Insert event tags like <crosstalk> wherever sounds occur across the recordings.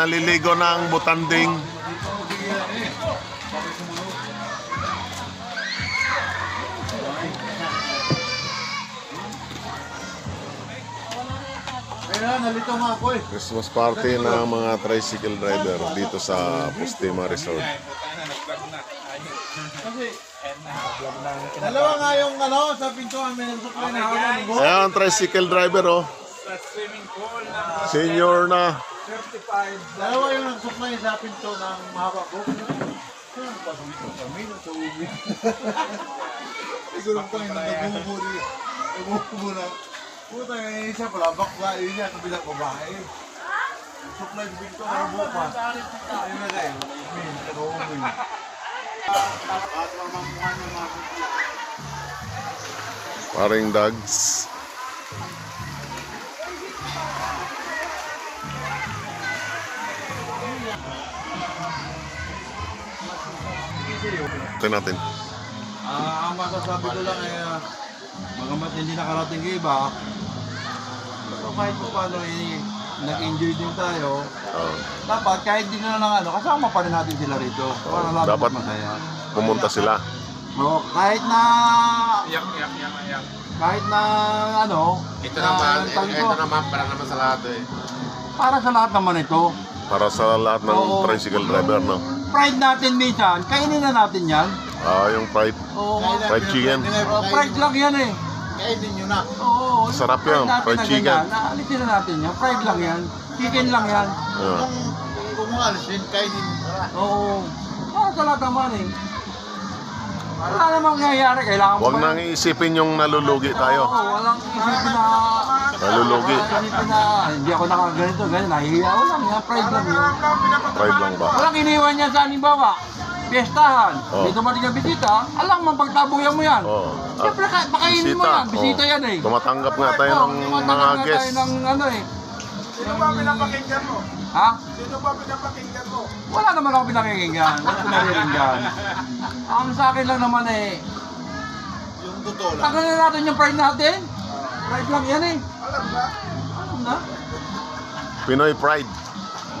Naliligo ng butanding. Kaya nalito nga ako eh. Christmas party ng mga tricycle driver dito sa Postima Resort. Dalawa nga yung ano, sa pintuan may nagsuklay na hawakan ng buhok. Ayan, tricycle driver oh. Senior na. Dalawa yung nagsuklay sa pinto ng mahaba ko. Saan pa dito kami? Sa ubi. Siguro ko yung nagumumuri. Nagumumura. Puta, yung isa pala, bakla, yun niya, kabilang babae. Suklay sa pinto, ang buka. Ayun na kayo. Min, ng mga Paring dogs. Ito natin. Ah, ang masasabi ko lang ay uh, mga mat hindi nakarating kay iba. Pero kahit pa paano eh, nag-enjoy din tayo. Oh, Dapat kahit di na lang ano, kasama pa rin natin sila rito. Para Oo, lalo dapat. masaya. pumunta sila. Oo, kahit na Yak, yak, yak, yak. kahit na ano, Ito na, naman, ito, ko, naman, para naman sa lahat eh. para sa lahat naman ito. Para sa lahat ng Oo. tricycle driver, no? Pride natin minsan, kainin na natin yan. Ah, yung pride. Oo, Fried chicken. Oo, pride lang yan eh. Kainin nyo na. Oo, Sarap pride yan, natin fried na chicken. ganyan, Naalisin na natin yan, pride lang yan. Chicken lang yan. Ah. Kung din, kainin mo na. Oo. Para sa lahat naman eh. Wala namang nangyayari. Kailangan mo Huwag ba- nang iisipin yung nalulugi tayo. Oo, walang isipin na... Nalulugi. Walang isipin na hindi ako nakaganito, ganyan. Nahihiya ko lang. Yan, pride lang yun. Pride lang ba? Walang iniwan niya sa halimbawa. Piyestahan. Oo. Dito ba ka bisita? Alang man pagtabuyan mo yan. Oh. Siyempre, ka- pakainin mo yan. Bisita Oh. yan eh. Tumatanggap nga tayo Oo, ng tumatanggap mga nga guests. tayo ng ano eh. Sino ba pinapakinggan mo? Ha? Sino ba pinapakinggan mo? Wala naman ako pinakikinggan. Wala ko nariringgan. Ang sa akin lang naman eh, Yung totoo lang. Tagal na natin yung pride natin. Pride lang yan eh. Alam ba? Alam na. Pinoy pride.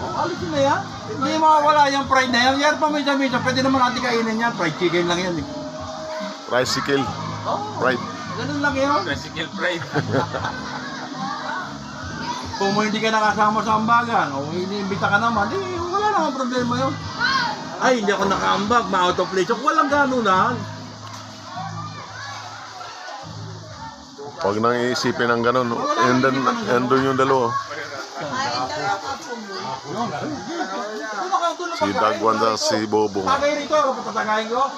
Oh, alisin na yan. Hindi mawawala yung pride na yan. Yan pa minsan-minsan. Pwede naman natin kainin yan. Fried chicken lang yan eh. Tricycle Oh, pride. ganun lang yun. Tricycle pride. <laughs> Kung hindi ka nakasama sa ambagan, o iniimbita ka naman, eh, wala namang problema yun. Ay, hindi ako nakaambag, ma-out of place. Walang ganunan. Huwag nang iisipin ng ganun. And then, andun yung dalawa. Si Dagwan si Bobong. Tagay rito, patatagayin ko.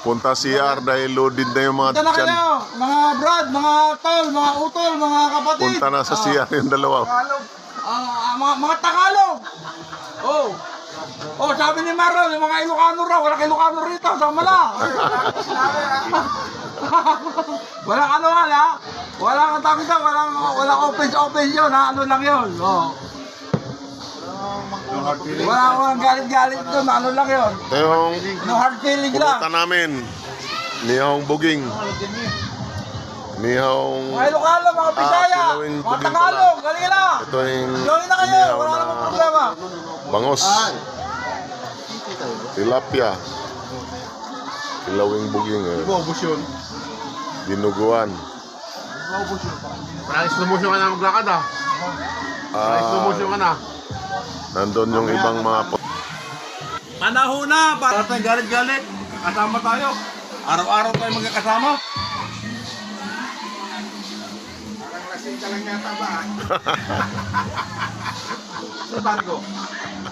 Punta si R dahil loaded na yung mga Punta na tiyan. kayo, mga brad, mga tol, mga utol, mga kapatid. Punta na sa CR yung dalawa. Ah, mga, mga Tagalog. Oh. Oh, sabi ni Marlon, yung mga Ilocano raw, wala Ilocano rito, sama na. <laughs> wala ano wala. Wala kang tawag dito, wala wala offense offense yun, ha? ano lang yun. Oh. Wala akong galit-galit doon, ano lang yun. Ito yung No hard feeling lang. pumunta namin. Nihong Buging. Nihong... Mga Ilocano, mga Bisaya, kilawin ko mga din Tagalog, galing na. Ito yung Join na kayo, wala na namang problema. bangos. Tilapia. Kilawing Buging. Eh. Bobos yun. Dinuguan. Parang slow motion ka na maglakad ah. Parang slow Ah, motion ka na. Nandun yung ibang mga po- Panahon na! Para tayong galit-galit. Kasama tayo. Araw-araw tayo magkakasama. Parang lasing ka lang yata ba? <laughs> Sabi ko.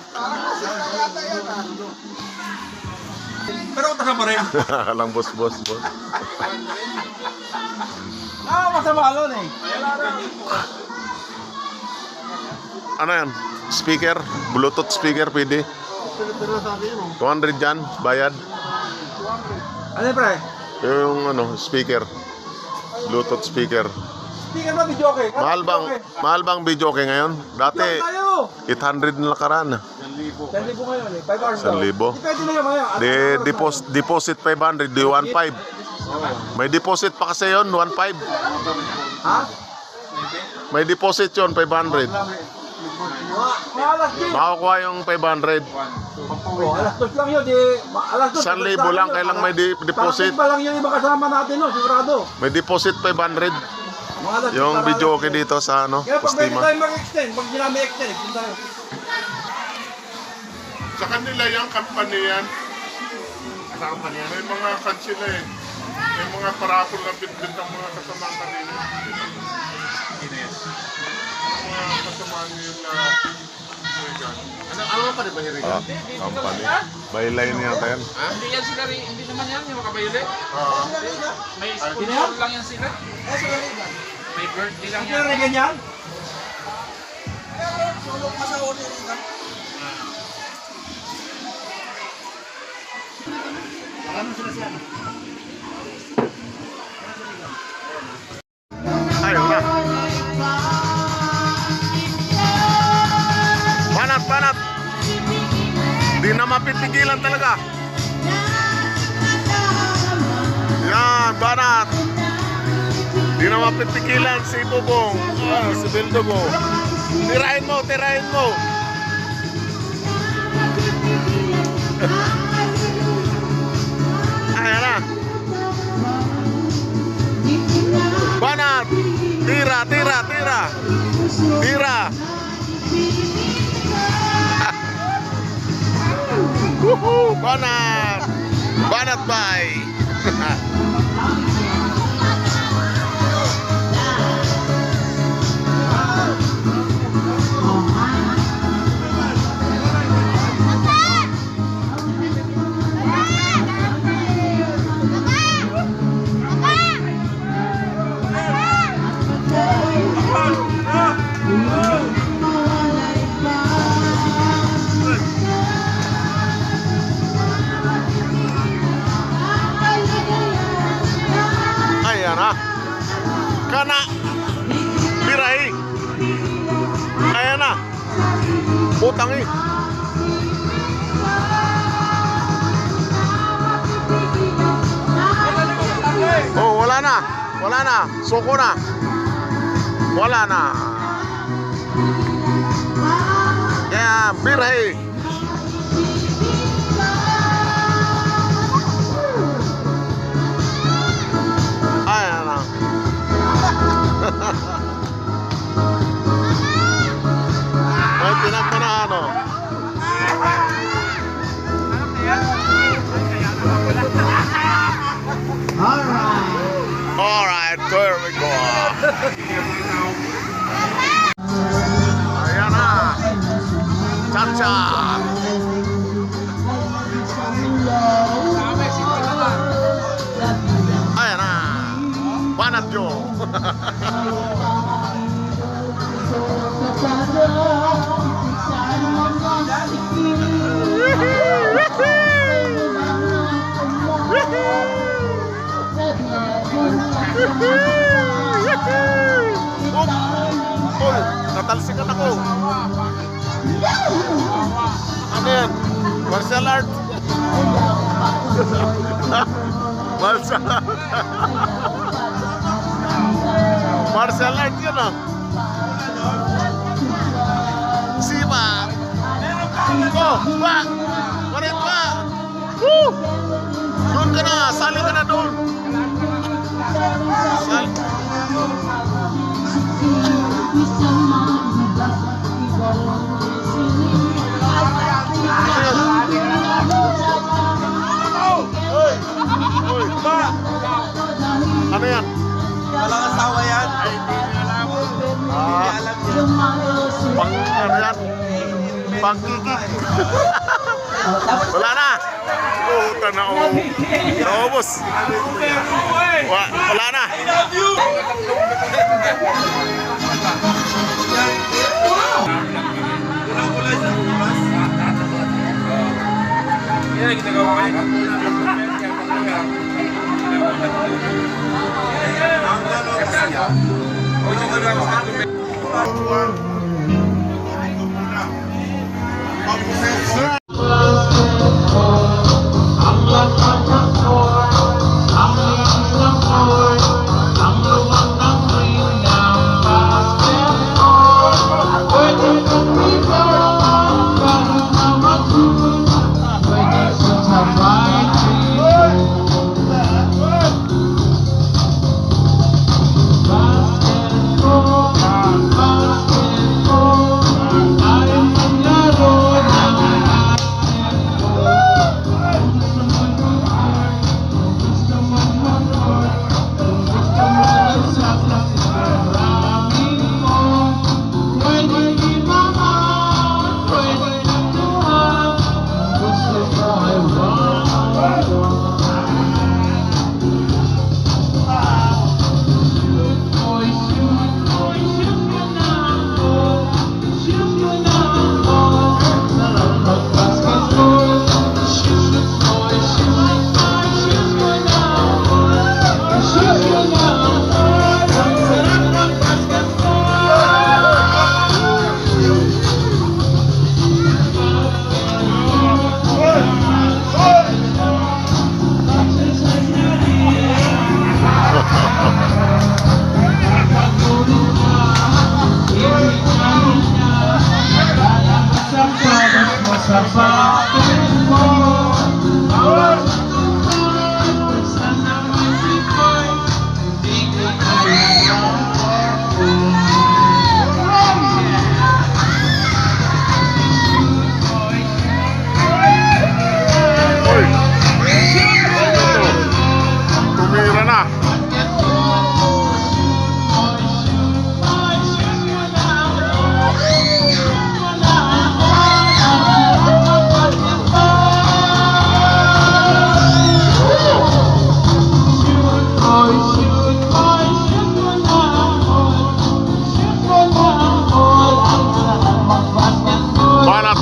Parang lasing ka yata yan ah. Pero kasama rin. <laughs> Alang boss, boss, boss. Ah, masama nun eh. Ano yan? Speaker? Bluetooth speaker pwede? Pero sabi mo. 200 dyan, bayad. Ano yun, pre? Yung ano, speaker. Bluetooth speaker. Speaker ba, video okay? Mahal bang, mahal bang video okay ngayon? Dati, tayo! 800 na nakaraan. 1,000 ngayon eh. 5 hours daw. 1,000. Di pwede na yun ngayon. At- De, deposit, deposit 500, di 1.5. May deposit pa kasi yon 1.5. Ha? May deposit yon 500. Alas. Makakuha yung 500. Oh, alas dos lang yun. Di, ma- alas dos. Isang libo lang, kailang may di- deposit. Parating pa lang yung iba kasama natin, no? Sigurado. May deposit 500. Mga alas dos, Yung video alas okay dito sa ano, Kaya pag pwede tayo mag-extend, pag hindi namin extend, extend tayo. Sa kanila yung kampanya yan. May mga kan sila eh. May mga parapol na bitbit ng mga kasamaan kanina. Mga kasamaan yun na... Ano, ano pa rin ba yung Ah, company. Bayline yata yan. Hindi yan sila rin, hindi naman yan yung makabayuli. Oo. May yan? sponsor lang yan sila. May birthday lang Hindi yan. na rin ganyan. Ayaw mapipigilan talaga. Yan, banat. Di na mapipigilan si Bubong. Ah, si Bildugo. Tirahin mo, tirahin mo. <laughs> Ayan na. Banat! Tira, tira, tira! Tira! Woohoo! Banat! Banat bay! Putang eh. Oh, wala na. Wala na. Suko na. Wala na. Kaya, birahi. Oh, oh, natalsikan ako. Ano yan? Martial art? Martial art. Marcela Tiana. Siapa? Go, back. Pangkikik. Wala na. Puta na oh. Naubos. Wa, wala na. Yan, kita gawa kayo. Sir,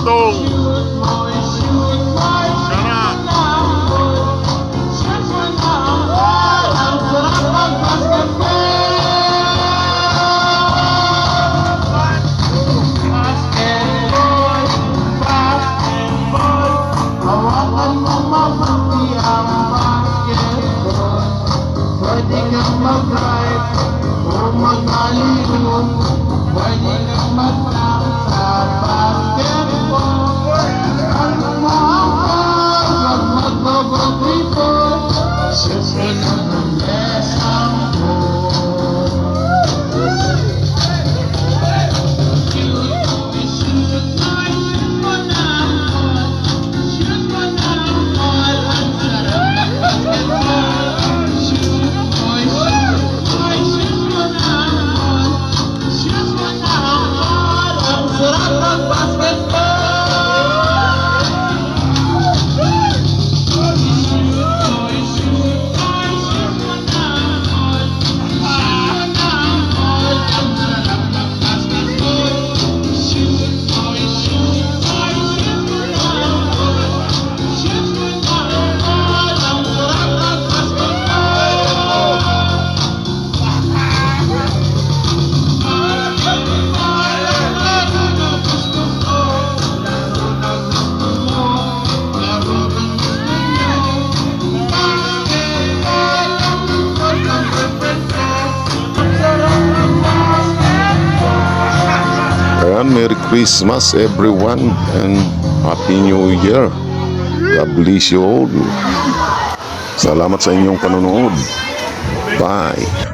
Boston. Sarap ng Christmas everyone and Happy New Year. God bless you all. Salamat sa inyong panonood. Bye.